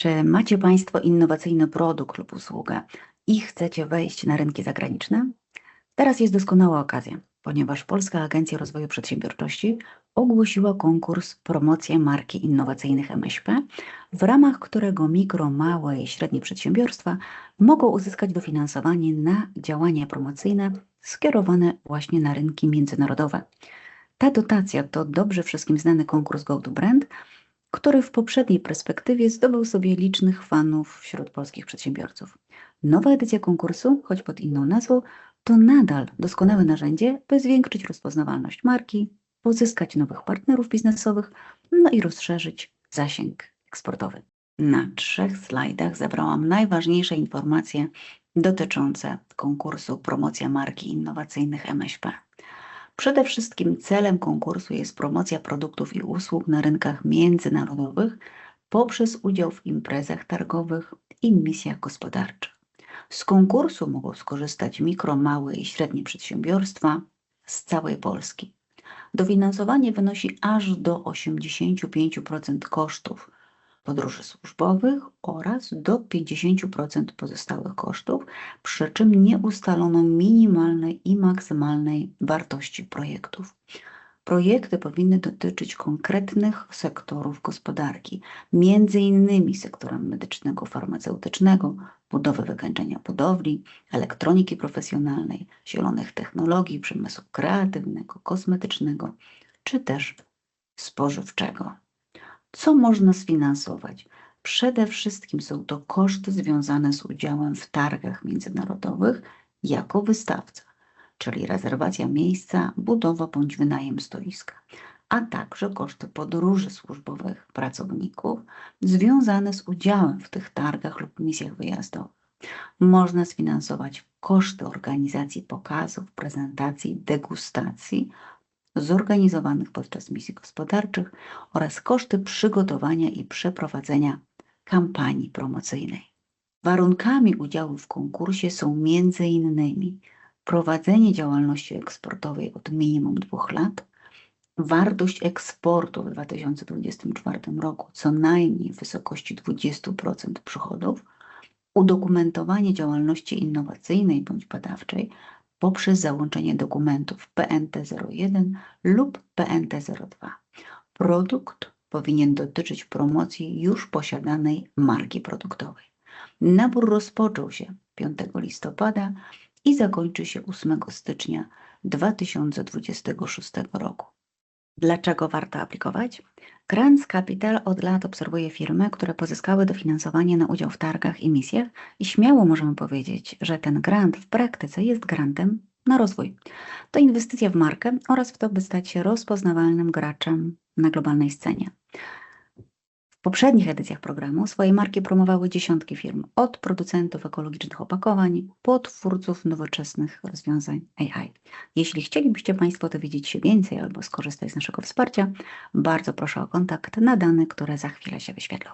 Czy macie Państwo innowacyjny produkt lub usługę i chcecie wejść na rynki zagraniczne? Teraz jest doskonała okazja, ponieważ Polska Agencja Rozwoju Przedsiębiorczości ogłosiła konkurs Promocja Marki Innowacyjnych MŚP, w ramach którego mikro, małe i średnie przedsiębiorstwa mogą uzyskać dofinansowanie na działania promocyjne skierowane właśnie na rynki międzynarodowe. Ta dotacja to dobrze wszystkim znany konkurs Go to Brand, który w poprzedniej perspektywie zdobył sobie licznych fanów wśród polskich przedsiębiorców. Nowa edycja konkursu, choć pod inną nazwą, to nadal doskonałe narzędzie, by zwiększyć rozpoznawalność marki, pozyskać nowych partnerów biznesowych, no i rozszerzyć zasięg eksportowy. Na trzech slajdach zebrałam najważniejsze informacje dotyczące konkursu Promocja Marki Innowacyjnych MŚP. Przede wszystkim celem konkursu jest promocja produktów i usług na rynkach międzynarodowych poprzez udział w imprezach targowych i misjach gospodarczych. Z konkursu mogą skorzystać mikro, małe i średnie przedsiębiorstwa z całej Polski. Dofinansowanie wynosi aż do 85% kosztów podróży służbowych oraz do 50% pozostałych kosztów, przy czym nie ustalono minimalnej i maksymalnej wartości projektów. Projekty powinny dotyczyć konkretnych sektorów gospodarki, między innymi sektora medycznego, farmaceutycznego, budowy wykańczenia budowli, elektroniki profesjonalnej, zielonych technologii, przemysłu kreatywnego, kosmetycznego czy też spożywczego. Co można sfinansować? Przede wszystkim są to koszty związane z udziałem w targach międzynarodowych jako wystawca, czyli rezerwacja miejsca, budowa bądź wynajem stoiska, a także koszty podróży służbowych pracowników związane z udziałem w tych targach lub misjach wyjazdowych. Można sfinansować koszty organizacji pokazów, prezentacji, degustacji zorganizowanych podczas misji gospodarczych oraz koszty przygotowania i przeprowadzenia kampanii promocyjnej. Warunkami udziału w konkursie są m.in. prowadzenie działalności eksportowej od minimum dwóch lat, wartość eksportu w 2024 roku co najmniej w wysokości 20% przychodów, udokumentowanie działalności innowacyjnej bądź badawczej poprzez załączenie dokumentów PNT01 lub PNT02. Produkt powinien dotyczyć promocji już posiadanej marki produktowej. Nabór rozpoczął się 5 listopada i zakończy się 8 stycznia 2026 roku. Dlaczego warto aplikować? Grants Capital od lat obserwuje firmy, które pozyskały dofinansowanie na udział w targach i misjach i śmiało możemy powiedzieć, że ten grant w praktyce jest grantem na rozwój. To inwestycja w markę oraz w to, by stać się rozpoznawalnym graczem na globalnej scenie. W poprzednich edycjach programu swoje marki promowały dziesiątki firm, od producentów ekologicznych opakowań po twórców nowoczesnych rozwiązań AI. Jeśli chcielibyście Państwo dowiedzieć się więcej albo skorzystać z naszego wsparcia, bardzo proszę o kontakt na dane, które za chwilę się wyświetlą.